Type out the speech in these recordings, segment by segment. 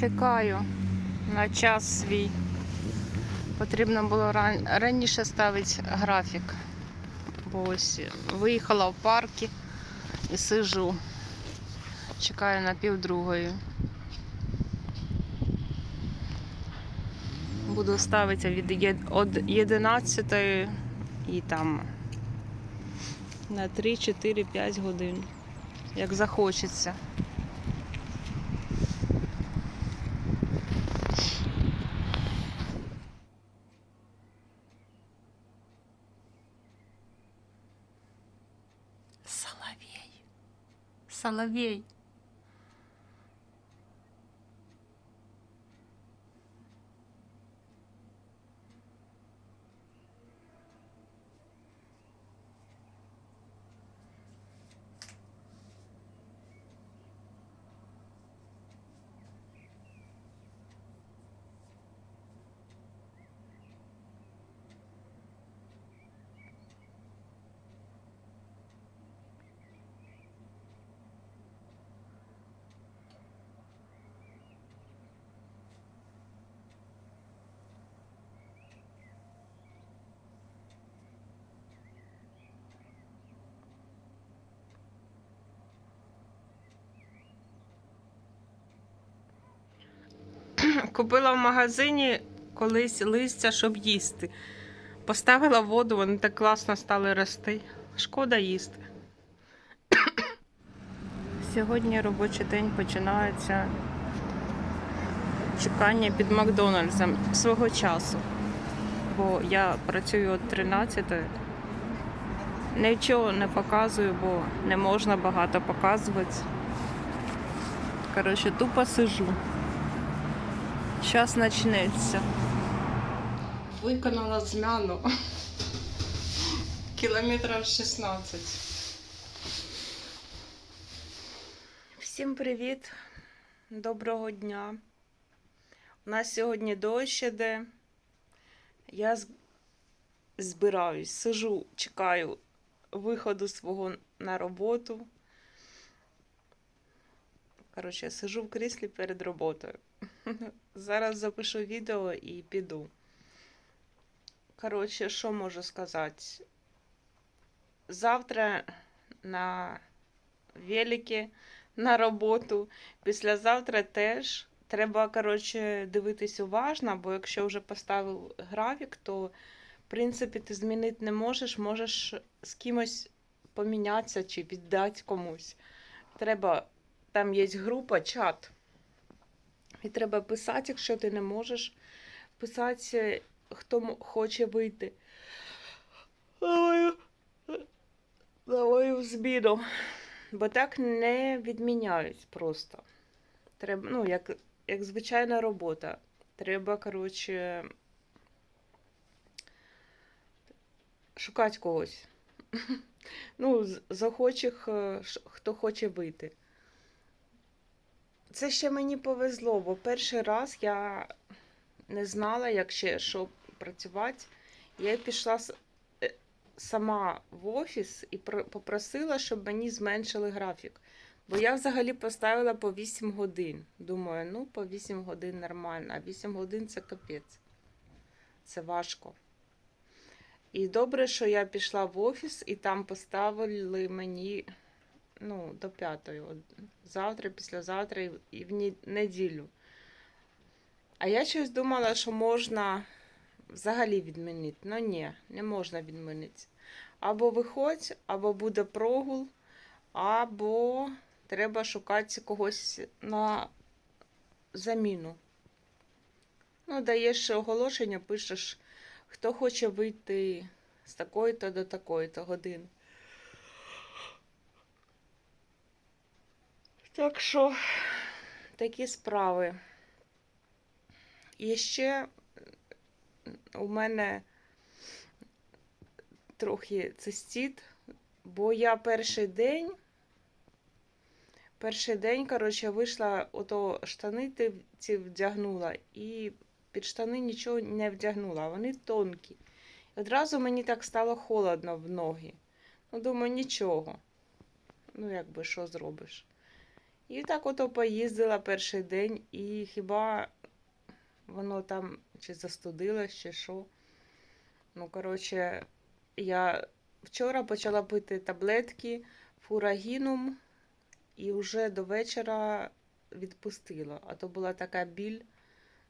Чекаю на час свій. Потрібно було ран... раніше ставити графік. Бо ось виїхала в парки і сижу. Чекаю на півдругої. Буду ставити від од 11 і там на 3, 4, 5 годин. Як захочеться. Соловей. Соловей. Купила в магазині колись листя, щоб їсти. Поставила воду, вони так класно стали рости. Шкода їсти. Сьогодні робочий день починається чекання під Макдональдсом свого часу. Бо я працюю от 13. Нічого не показую, бо не можна багато показувати. Коротше, тупо сижу. Час почнеться. Виконала змяну. Кілометрів 16. Всім привіт. Доброго дня. У нас сьогодні дощ іде. Я збираюсь, сижу, чекаю виходу свого на роботу. Коротше, я сижу в кріслі перед роботою. Зараз запишу відео і піду. Коротше, що можу сказати? Завтра на великі на роботу. Післязавтра теж. Треба, коротше, дивитись уважно, бо якщо вже поставив графік, то, в принципі, ти змінити не можеш, можеш з кимось помінятися чи віддати комусь. Треба, там є група, чат. І треба писати, якщо ти не можеш писати, хто хоче вийти. На мою, зміну. Бо так не відміняють просто. Треба, ну, як, як звичайна робота. Треба, коротше, шукати когось. Ну, з- з охочих, е, хто хоче вийти. Це ще мені повезло, бо перший раз я не знала, як ще що працювати. Я пішла е, сама в офіс і попросила, щоб мені зменшили графік. Бо я взагалі поставила по 8 годин. Думаю, ну по 8 годин нормально, а 8 годин це капець. Це важко. І добре, що я пішла в офіс і там поставили мені ну, до п'ятої. Завтра, післязавтра і- в неділю. А я щось думала, що можна взагалі відмінити. Ну ні, не можна відмінити. Або виходь, або буде прогул, або треба шукати когось на заміну. Ну, даєш оголошення, пишеш, хто хоче вийти з такої-то до такої-то години. Так що такі справи. І ще у мене трохи цистіт, бо я перший день, перший день, коротше, вийшла, ото штани ці вдягнула, і під штани нічого не вдягнула, вони тонкі. І одразу мені так стало холодно в ноги. Ну, думаю, нічого. Ну, якби що зробиш. І так ото поїздила перший день, і хіба воно там чи застудилось, чи що. Ну, коротше, я вчора почала пити таблетки фурагінум і вже до вечора відпустила. А то була така біль.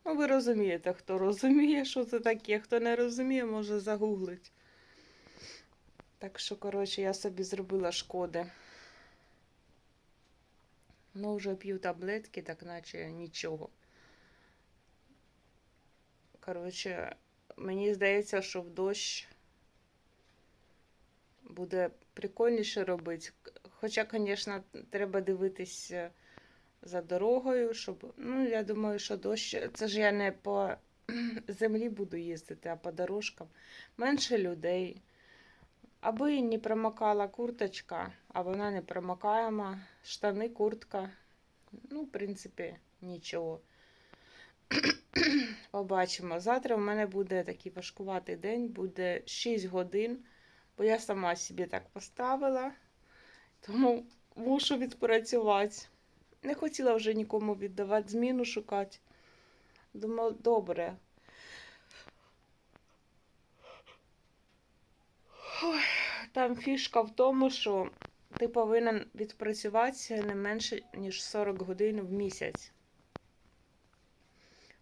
Ну, ви розумієте, хто розуміє, що це таке, хто не розуміє, може загуглить. Так що, коротше, я собі зробила шкоди. Ну, вже п'ю таблетки, так наче нічого. Коротше, мені здається, що в дощ буде прикольніше робити. Хоча, звісно, треба дивитись е, за дорогою, щоб. Ну, я думаю, що дощ. Це ж я не по землі буду їздити, а по дорожкам. Менше людей. Аби не промокала курточка, а вона не промокаема. Штани, куртка. Ну, в принципі, нічого. Побачимо. Завтра в мене буде такий важкуватий день, буде 6 годин, бо я сама собі так поставила, тому мушу відпрацювати. Не хотіла вже нікому віддавати, зміну шукати. Думала, добре. Ой, Там фішка в тому, що ти повинен відпрацюватися не менше, ніж 40 годин в місяць.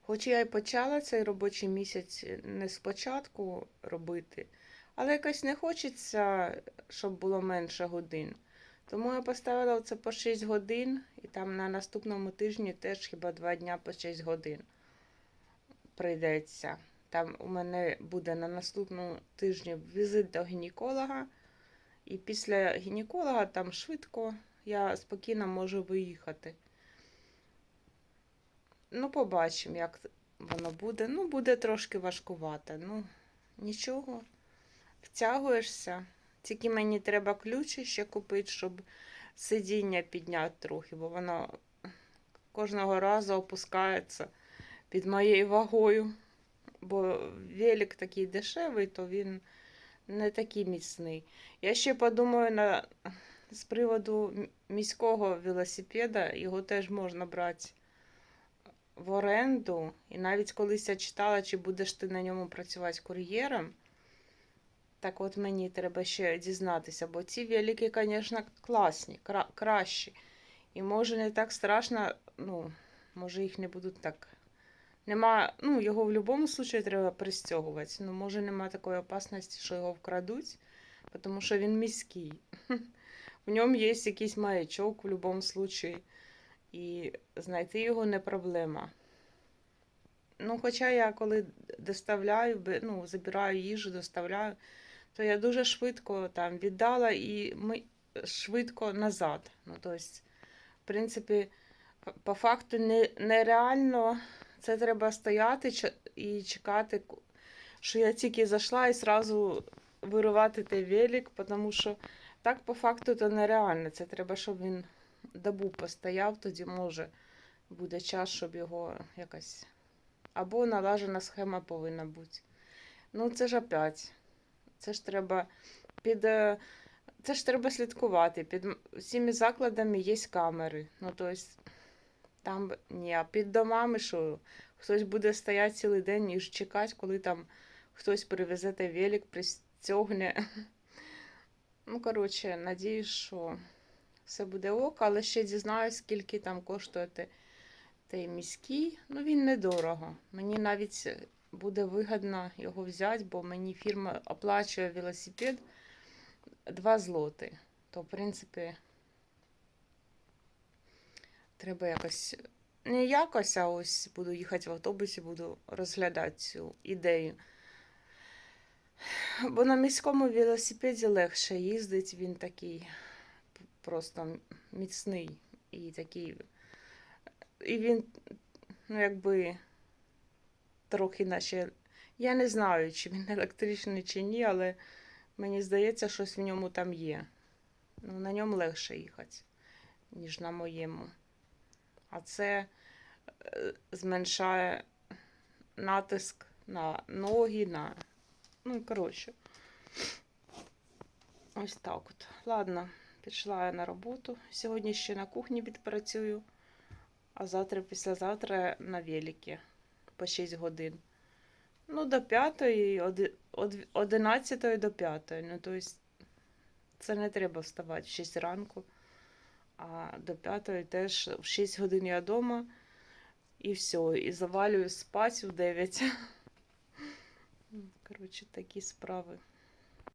Хоч я й почала цей робочий місяць не спочатку робити, але якось не хочеться, щоб було менше годин. Тому я поставила це по 6 годин, і там на наступному тижні теж хіба 2 дня по 6 годин прийдеться. Там у мене буде на наступному тижні візит до гінеколога, і після гінеколога там швидко я спокійно можу виїхати. Ну, побачимо, як воно буде. Ну, буде трошки важкувато. Ну, нічого. Втягуєшся. Тільки мені треба ключі ще купити, щоб сидіння підняти трохи, бо воно кожного разу опускається під моєю вагою. Бо велик такий дешевий, то він не такий міцний. Я ще подумаю на, з приводу міського велосипеда, його теж можна брати в оренду. І навіть колись я читала, чи будеш ти на ньому працювати кур'єром. Так от мені треба ще дізнатися, бо ці велики, звісно, класні, кра- кращі. І може не так страшно, ну, може їх не будуть так. Нема, ну, його в будь-якому випадку треба пристягувати. Ну, може, нема такої опасності, що його вкрадуть, тому що він міський. В ньому є якийсь маячок в будь-якому випадку. І знайти його не проблема. Ну, хоча я коли доставляю, ну, забираю їжу, доставляю, то я дуже швидко там віддала і ми швидко назад. Ну, тобто, в принципі, по факту не, нереально це треба стояти і чекати, що я тільки зайшла і одразу виривати той велик, тому що так по факту то нереально. Це треба, щоб він добу постояв, тоді може буде час, щоб його якось. Або налажена схема повинна бути. Ну, це ж опять. Це ж треба під. е, Це ж треба слідкувати. Під всіми закладами є камери. Ну, тобто, там ні, а під домами, що хтось буде стояти цілий день і чекати, коли там хтось привезе той велик, пристягне. Ну, коротше, надіюсь, що все буде ок, але ще дізнаюсь, скільки там коштує той міський. Ну, він недорого. Мені навіть буде вигідно його взяти, бо мені фірма оплачує велосипед 2 злоти. То, в принципі, треба якось. Не якось, а ось буду їхати в автобусі, буду розглядати цю ідею. Бо на міському велосипеді легше їздить, він такий просто міцний і такий. І він, ну, якби трохи наче. Я не знаю, чи він електричний, чи ні, але мені здається, щось в ньому там є. Ну, на ньому легше їхати, ніж на моєму. А це е, зменшає натиск на ноги, на. Ну, коротше. Ось так от. Ладно, Пішла я на роботу. Сьогодні ще на кухні відпрацюю, а завтра, післязавтра на великі по 6 годин. Ну, до 5, оди- од- 11 до 5. Ну, тобто, це не треба вставати в 6 ранку, а до п'ятої теж в 6 годин я вдома. І все, і завалюю спать в 9. Коротше, такі справи.